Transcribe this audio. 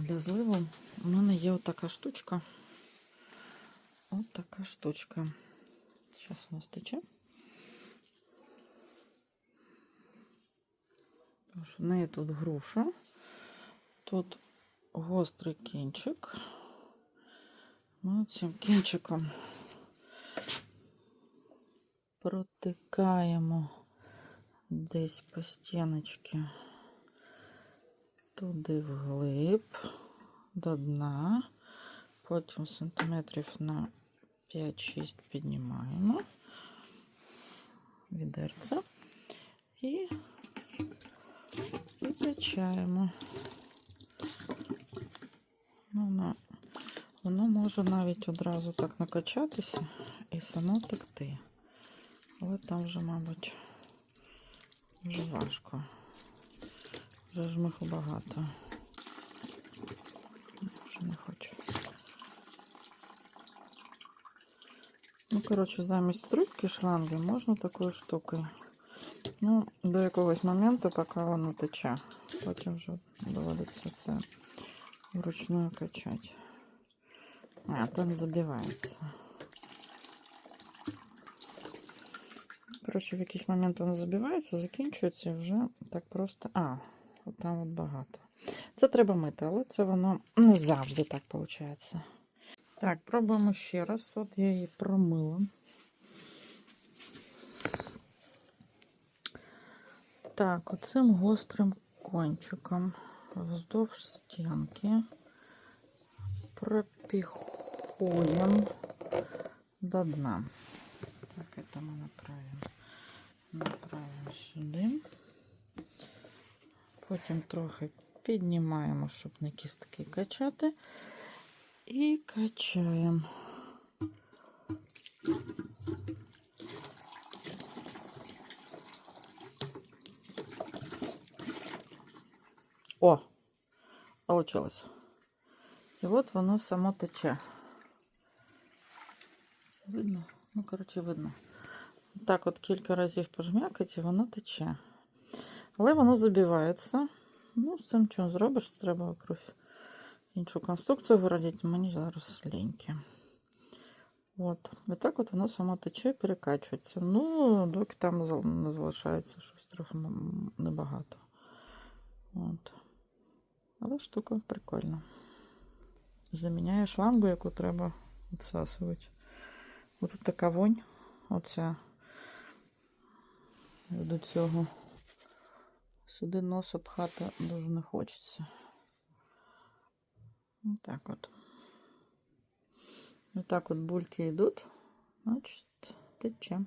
Для зливу у мене є отака штучка. От така штучка. Зараз у нас тече. Тому що в неї тут груша. Тут гострий кінчик. Ми цим кінчиком протикаємо десь по стіночці туди вглиб до дна. Потім сантиметрів на 5-6 піднімаємо відерце і витачаємо. Ну, воно, воно може навіть одразу так накачатися і само текти. Але там вже, мабуть, вже важко. Вже жмиху багато. Вже не хочу. Ну, коротше, замість трубки шланги можна такою штукою. Ну, до якогось моменту, поки воно тече. Потім вже доводиться це вручную качати. А, там забивається. Коротше, в якийсь момент воно забивається, закінчується і вже так просто. А, от там от багато. Це треба мити, але це воно не завжди так виходить. Так, пробуємо ще раз. От я її промила. Так, оцим гострим кончиком вздовж стінки пропіхуємо до дна. Так, это мы направим, направимо сюди. Потім трохи піднімаємо, щоб не кістки качати. І качаємо. О, получилось. І от воно само тече. Видно? Ну, коротше, видно. Так от кілька разів пожмякать і воно тече. Але воно забивається. Ну, з цим що зробиш, треба якусь іншу конструкцію виродити. Мені зараз ліньки. От. І так от воно само тече перекачується. Ну, доки там залишається щось трохи небагато. От. Але штука прикольна. Заміняє шлангу, яку треба відсасувати. Ось така вонь. Оця до цього. Сюди носа пхати дуже не хочеться. Так от. Отак от бульки йдуть, значить, тече.